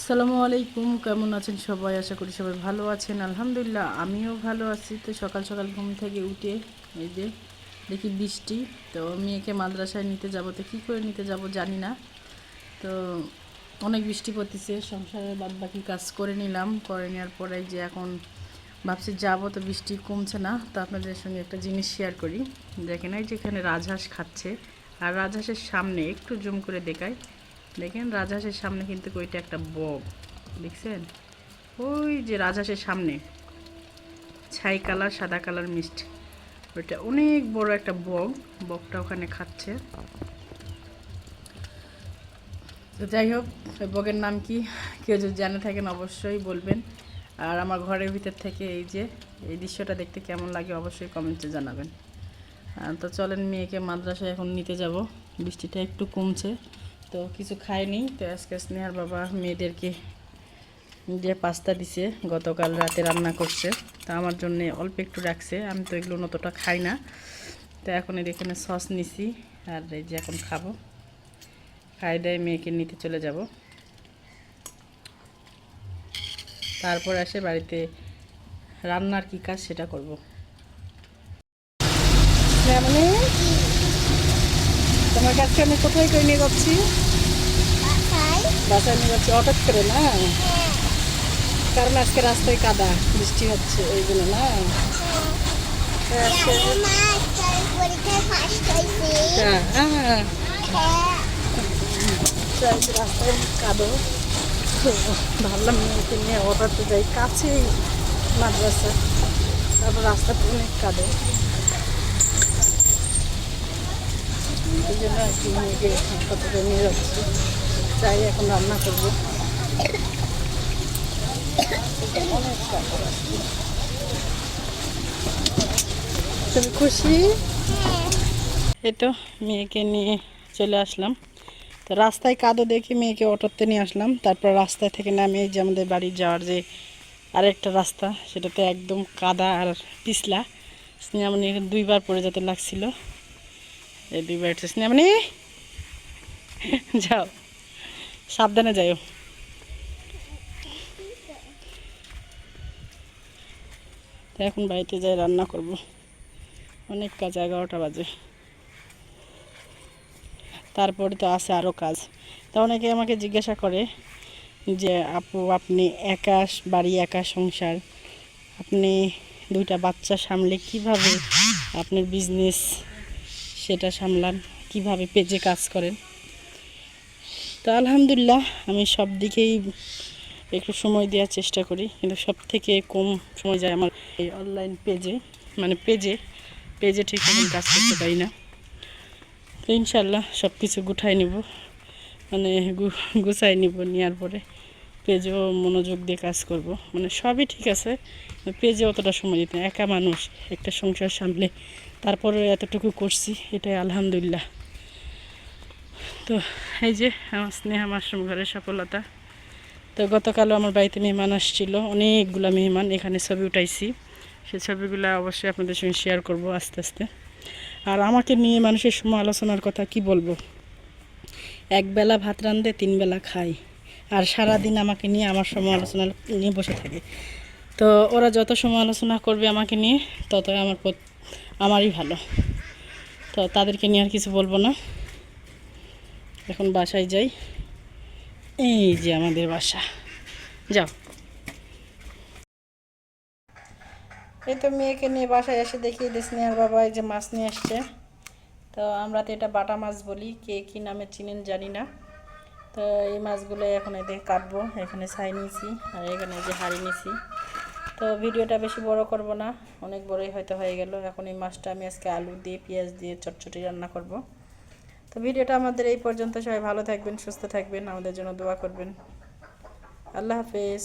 আসসালামু আলাইকুম, কেমন আছেন সবাই? আশা করি সবাই ভালো আছেন। আলহামদুলিল্লাহ, আমিও ভালো আছি। তো সকাল সকাল ঘুম থেকে উঠে এই যে দেখি বৃষ্টি, তো মেয়েকে মাদ্রাসায় নিতে যাব। তো কী করে নিতে যাব জানি না। তো অনেক বৃষ্টি পড়তেছে, সংসারের বাদ বাকি কাজ করে নিলাম। করে নেওয়ার পরে যে এখন ভাবছি যাব, তো বৃষ্টি কমছে না। তো আপনাদের সঙ্গে একটা জিনিস শেয়ার করি। দেখেন এই যেখানে রাজহাঁস খাচ্ছে। আর রাজহাঁসের সামনে একটু জুম করে দেখায় দেখেন রাজহাঁসের সামনে কিন্তু ওইটা একটা বগ দেখছেন? ওই যে রাজহাঁসের সামনে, ছাই কালার, সাদা কালার মিষ্টি। ওইটা অনেক বড় একটা বগ বগটা ওখানে খাচ্ছে। তো যাই হোক, ওই বগের নাম কি? কেউ যদি জানে থাকেন অবশ্যই বলবেন। আর আমার ঘরের ভিতর থেকে এই যে, এই দৃশ্যটা দেখতে কেমন লাগে অবশ্যই কমেন্টে জানাবেন। তো চলেন, মেয়েকে মাদ্রাসায় এখন নিতে যাব। বৃষ্টিটা একটু কমছে। তো কিছু খায়নি। তো আজকে স্নেহার বাবা মেয়েদেরকে যে পাস্তা দিছে। গতকাল রাতে রান্না করছে। তা আমার জন্য অল্প একটু রাখছে। আমি তো এগুলো অতটা খাই না। তো এখন এখানে সস নিছি আর এই যে এখন খাব। খাই দেয় মেয়েকে নিতে চলে যাব। তারপর আসে বাড়িতে রান্নার কি কাজ সেটা করব। মানে কাছে আমি কোথায় করে নিয়ে যাচ্ছি? বাসায়। নিয়ে যাচ্ছি হঠাৎ করে না? কারণ আজকে রাস্তায় কাদা বৃষ্টি হচ্ছে ওইগুলো না? হ্যাঁ, আজকে হ্যাঁ, হ্যাঁ, আজকে রাস্তায় কাদো। ভাবলাম মেয়েকে নিয়ে অটোতে যাই কাছেই মাদ্রাসা। তারপর রাস্তাটা অনেক কাদো। এই জন্য আর কি মেয়েকে অটোতে নিয়ে যাচ্ছি চাই এখন রান্না করব তুমি খুশি এই তো মেয়েকে নিয়ে চলে আসলাম। তো রাস্তায় কাদো দেখে মেয়েকে অটোতে নিয়ে আসলাম। তারপর রাস্তায় থেকে নামে এই যে আমাদের বাড়ি যাওয়ার যে আরেকটা রাস্তা, সেটাতে একদম কাদা আর পিছলা। স্নেহামণি দুইবার পড়ে যেতে লাগছিল। এই দুইবার একটু স্নেহামণি যাও। সাবধানে তো এখন বাড়িতে যাই, রান্না করব। অনেক কাজ, এগারোটা বাজে। তারপরে তো আছে আরও কাজ। তা অনেকে আমাকে জিজ্ঞাসা করে যে, আপু, আপনি একা বাড়ি একা, সংসার? আপনি দুইটা বাচ্চা সামলে কীভাবে আপনার বিজনেস সেটা সামলান, কীভাবে পেজে কাজ করেন। তো আলহামদুলিল্লাহ, আমি সব দিকেই একটু সময় দেওয়ার চেষ্টা করি। কিন্তু সব থেকে কম সময় যায় আমার এই অনলাইন পেজে মানে পেজে পেজে ঠিক মতন কাজ করতে পারি না। তো ইনশাল্লাহ সব কিছু গুঠাই নিব। মানে গুছাই নিব নেওয়ার পরে পেজেও মনোযোগ দিয়ে কাজ করব। মানে সবই ঠিক আছে পেজে অতটা সময় দিতে। একা মানুষ, একটা সংসার সামলে তারপরে এতটুকু করছি, এটাই আলহামদুলিল্লাহ। তো এই যে আমার স্নেহা মাশরুম ঘরের সফলতা। তো গতকালও আমার বাড়িতে মেহমান আসছিল, অনেকগুলো মেহমান এখানে ছবি উঠাইছি। সে ছবিগুলো অবশ্যই আপনাদের সঙ্গে শেয়ার করব আস্তে আস্তে। আর আমাকে নিয়ে মানুষের সময় আলোচনার কথা কি বলব? একবেলা ভাত রান্ধে তিন বেলা খাই। আর সারাদিন আমাকে নিয়ে আমার সময় আলোচনা নিয়ে বসে থাকে। তো ওরা যত সময় আলোচনা করবে আমাকে নিয়ে, ততই আমার আমারই ভালো। তো তাদেরকে নিয়ে আর কিছু বলব না। এখন বাসায় যাই। এই যে আমাদের বাসা। যাও। এই তো মেয়েকে নিয়ে বাসায় এসে দেখি যে স্নেহার বাবা এই যে মাছ নিয়ে আসছে। তো আমরা তো এটা বাটা মাছ বলি, কে কী নামে চিনেন জানি না। তো এই মাছগুলো এখন এতে কাটবো। এখানে ছাই নিয়েছি আর এখানে যে হাঁড়ি নিয়েছি। তো ভিডিওটা বেশি বড় করব না, অনেক বড়ই হয়তো হয়ে গেল। এখন এই মাছটা আমি আজকে আলু দিয়ে, পেঁয়াজ দিয়ে চটচটি রান্না করব। তো ভিডিওটা আমাদের এই পর্যন্ত। সবাই ভালো থাকবেন, সুস্থ থাকবেন। আমাদের জন্য দোয়া করবেন। আল্লাহ হাফেজ।